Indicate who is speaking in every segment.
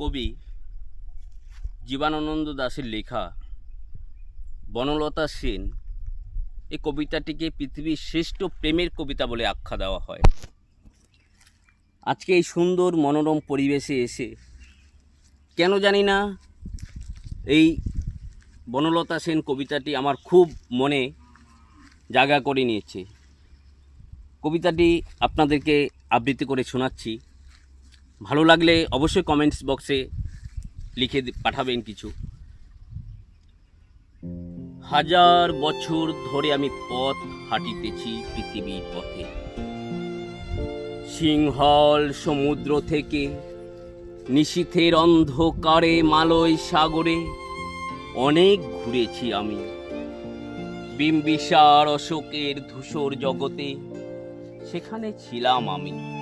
Speaker 1: কবি জীবানন্দ দাশের লেখা বনলতা সেন, এই কবিতাটিকে পৃথিবীর শ্রেষ্ঠ প্রেমের কবিতা বলে আখ্যা দেওয়া হয়। আজকে এই সুন্দর মনোরম পরিবেশে এসে কেন জানি না এই বনলতা সেন কবিতাটি আমার খুব মনে জায়গা করে নিয়েছে। কবিতাটি আপনাদেরকে আবৃত্তি করে শোনাচ্ছি। ভালো লাগলে অবশ্যই কমেন্টস বক্সে লিখে পাঠাবেন কিছু। হাজার বছর ধরে আমি পথ হাঁটিতেছি পৃথিবীর পথে। সিংহল সমুদ্র থেকে নিশীথের অন্ধকারে মালয় সাগরে অনেক ঘুরেছি আমি। বিম্বিসার অশোকের ধূসর জগতে সেখানে ছিলাম আমি।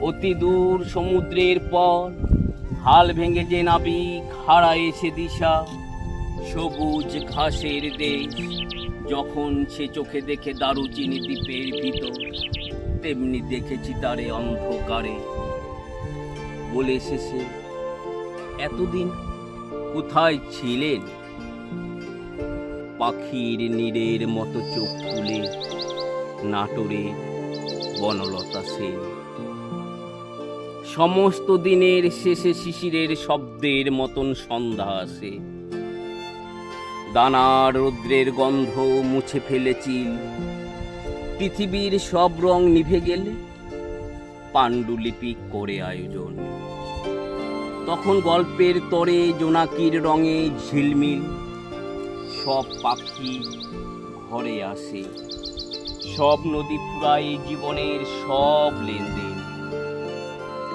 Speaker 1: অতি দূর সমুদ্রের পর হাল ভেঙে যে নাবিক হারায় সে দিশা। সবুজ ঘাসের দেশ, যখন সে চোখে দেখে দারুচিনি দ্বীপের ভিতর, তেমনি দেখেছি তারে অন্ধকারে। বলে এসেছে এতদিন কোথায় ছিলেন? পাখির নীড়ের মতো চোখ খুলে নাটোরে বনলতা সেন। সমস্ত দিনের শেষে শিশিরের শব্দের মতন সন্ধ্যা আসে। দানার রৌদ্রের গন্ধ মুছে ফেলেছি পৃথিবীর সব রং নিভে গেলে পাণ্ডুলিপি করে আয়োজন। তখন গল্পের তরে জোনাকির রঙে ঝিলমিল, সব পাখি ঘরে আসে। সব নদী ফুরায় জীবনের সব লেনদেন।